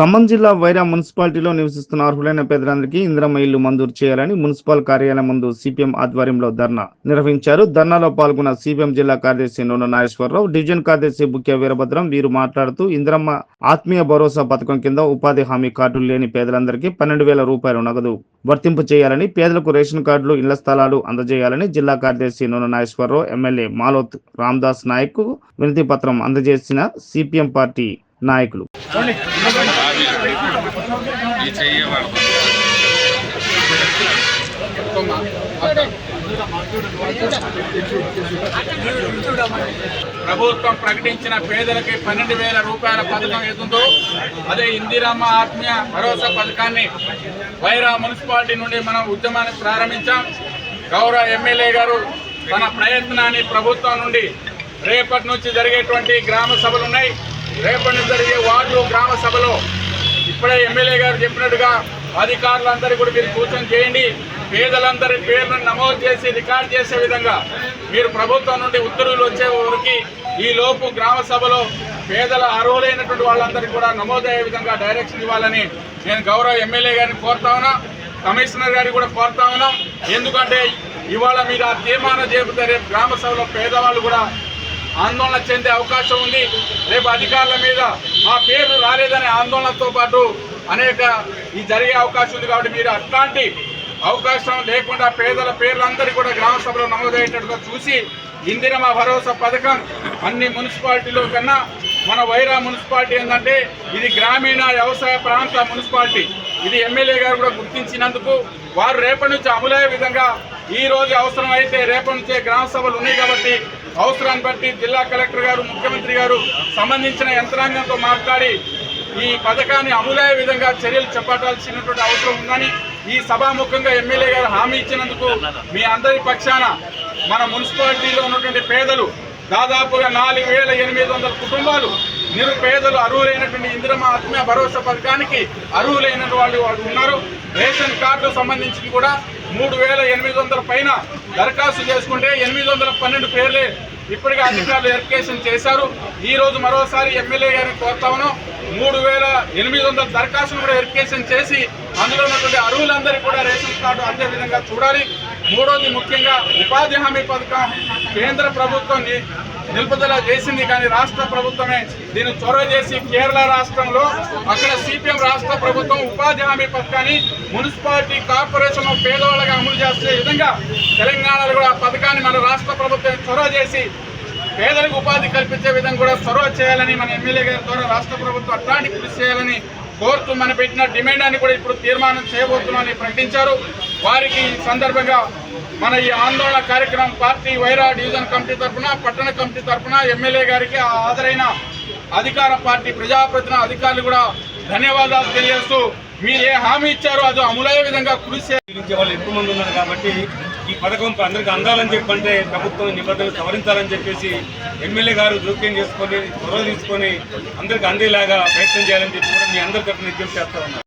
ఖమ్మం జిల్లా వైరా మున్సిపాలిటీలో నివసిస్తున్న అర్హులైన పేదలందరికీ ఇంద్రమ ఇల్లు మంజూరు చేయాలని మున్సిపల్ కార్యాలయం ముందు సిపిఎం ఆధ్వర్యంలో ధర్నా నిర్వహించారు. ధర్నాలో పాల్గొన్న సిపిఎం జిల్లా కార్యదర్శి నూనె నాగేశ్వరరావు డివిజన్ కార్యదర్శి బుక్య వీరభద్రం వీరు మాట్లాడుతూ ఇంద్రమ్మ ఆత్మీయ భరోసా పథకం కింద ఉపాధి హామీ కార్డులు లేని పేదలందరికీ పన్నెండు వేల రూపాయలు నగదు వర్తింపు చేయాలని పేదలకు రేషన్ కార్డులు ఇళ్ళ స్థలాలు అందజేయాలని జిల్లా కార్యదర్శి నూనె నాగేశ్వరరావు ఎమ్మెల్యే మాలోత్ రామ్దాస్ నాయక్ వినతి పత్రం అందజేసిన సిపిఎం పార్టీ నాయకులు. ప్రభుత్వం ప్రకటించిన పేదలకి పన్నెండు వేల రూపాయల పథకం ఏదుందో అదే ఇందిరమ్మ ఆత్మీయ భరోసా పథకాన్ని వైరా మున్సిపాలిటీ నుండి మనం ఉద్యమాన్ని ప్రారంభించాం. గౌరవ ఎమ్మెల్యే గారు తన ప్రయత్నాన్ని ప్రభుత్వం నుండి రేపటి నుంచి జరిగేటువంటి గ్రామ సభలు ఉన్నాయి. రేపటి జరిగే వార్డు గ్రామ సభలో ఇప్పుడే ఎమ్మెల్యే గారు చెప్పినట్టుగా అధికారులందరూ కూడా మీరు సూచన చేయండి. పేదలందరి పేర్లను నమోదు చేసి రికార్డ్ చేసే విధంగా మీరు ప్రభుత్వం నుండి ఉత్తర్వులు వచ్చే వరకు ఈ లోపు గ్రామ సభలో పేదల అర్హులైనటువంటి వాళ్ళందరికీ కూడా నమోదయ్యే విధంగా డైరెక్షన్ ఇవ్వాలని నేను గౌరవ ఎమ్మెల్యే గారిని కోరుతా ఉన్నా కమిషనర్ గారిని కూడా కోరుతా ఉన్నాం. ఎందుకంటే ఇవాళ మీరు ఆ తీర్మానం చేపితే రేపు గ్రామ సభలో పేదవాళ్ళు కూడా ఆందోళన చెందే అవకాశం ఉంది. రేపు అధికారుల మీద మా పేర్లు రాలేదనే ఆందోళనతో పాటు అనేక ఈ జరిగే అవకాశం ఉంది కాబట్టి మీరు అట్లాంటి అవకాశం లేకుండా పేదల పేర్లందరూ కూడా గ్రామ సభలో నమోదయ్యేటట్టుగా చూసి ఇందిరమ భరోసా పథకం అన్ని మున్సిపాలిటీలో కన్నా మన వైరా మున్సిపాలిటీ ఏంటంటే ఇది గ్రామీణ వ్యవసాయ ప్రాంత మున్సిపాలిటీ. ఇది ఎమ్మెల్యే గారు కూడా గుర్తించినందుకు వారు రేపటి నుంచి అమలయ్యే విధంగా ఈ రోజు అవసరం అయితే రేపటి నుంచే గ్రామ సభలు ఉన్నాయి కాబట్టి అవసరాన్ని బట్టి జిల్లా కలెక్టర్ గారు ముఖ్యమంత్రి గారు సంబంధించిన యంత్రాంగంతో మాట్లాడి ఈ పథకాన్ని అమలయ్యే విధంగా చర్యలు చేపట్టాల్సినటువంటి అవసరం ఉందని ఈ సభాముఖంగా ఎమ్మెల్యే గారు హామీ ఇచ్చినందుకు మీ అందరి పక్షాన మన మున్సిపాలిటీలో ఉన్నటువంటి పేదలు దాదాపుగా నాలుగు వేల ఎనిమిది వందల కుటుంబాలు నిరుపేదలు అర్హులైనటువంటి ఇందిరమ ఆత్మీయ భరోసా పథకానికి అర్హులైన వాళ్ళు వాళ్ళు ఉన్నారు. రేషన్ కార్డు సంబంధించి కూడా మూడు వేల ఎనిమిది వందల పైన దరఖాస్తు చేసుకుంటే ఎనిమిది వందల పన్నెండు పేర్లే ఇప్పటికే అధికారులు వెరిఫికేషన్ చేశారు. ఈ రోజు మరోసారి ఎమ్మెల్యే గారిని కోరుతా ఉన్నాం. మూడు వేల ఎనిమిది వందల దరఖాస్తులు కూడా వెరిఫికేషన్ చేసి అందులో ఉన్నటువంటి అర్హులందరికీ కూడా రేషన్ కార్డు అందే విధంగా చూడాలి. మూడోది ముఖ్యంగా ఉపాధి హామీ పథకం. కేంద్ర ప్రభుత్వం నిలుపుదల చేసింది కానీ రాష్ట్ర ప్రభుత్వమే దీన్ని చొరవ చేసి కేరళ రాష్ట్రంలో అక్కడ సిపిఎం రాష్ట్ర ప్రభుత్వం ఉపాధి హామీ పథకాన్ని మున్సిపాలిటీ కార్పొరేషన్ పేదవాళ్ళగా అమలు చేసే విధంగా తెలంగాణలో కూడా పథకాన్ని మన రాష్ట్ర ప్రభుత్వం చొరవ చేసి పేదలకు ఉపాధి కల్పించే విధంగా కూడా చొరవ చేయాలని మన ఎమ్మెల్యే గారి ద్వారా రాష్ట్ర ప్రభుత్వం అట్లాంటి కృషి చేయాలని కోరుతూ మన పెట్టిన డిమాండ్ అని కూడా ఇప్పుడు తీర్మానం చేయబోతున్నామని ప్రకటించారు. వారికి సందర్భంగా మన ఈ ఆందోళన కార్యక్రమం పార్టీ వైరా డివిజన్ కమిటీ తరఫున పట్టణ కమిటీ తరఫున ఎమ్మెల్యే గారికి ఆ హాజరైన అధికార పార్టీ ప్రజాప్రతినిధి అధికారులు కూడా ధన్యవాదాలు తెలియజేస్తూ మీరు ఏ హామీ ఇచ్చారో అది అమలయ్యే విధంగా కృషి వాళ్ళు ఎక్కువ మంది ఉన్నారు కాబట్టి ఈ పథకం అందరికి అందాలని చెప్పంటే ప్రభుత్వం నిబంధనలు సవరించాలని చెప్పేసి ఎమ్మెల్యే గారు జోక్యం చేసుకొని చొరవ తీసుకొని అందరికి అందేలాగా ప్రయత్నం చేయాలని చెప్పి కూడా మీ అందరి తరఫున విజ్ఞప్తి చేస్తా ఉన్నారు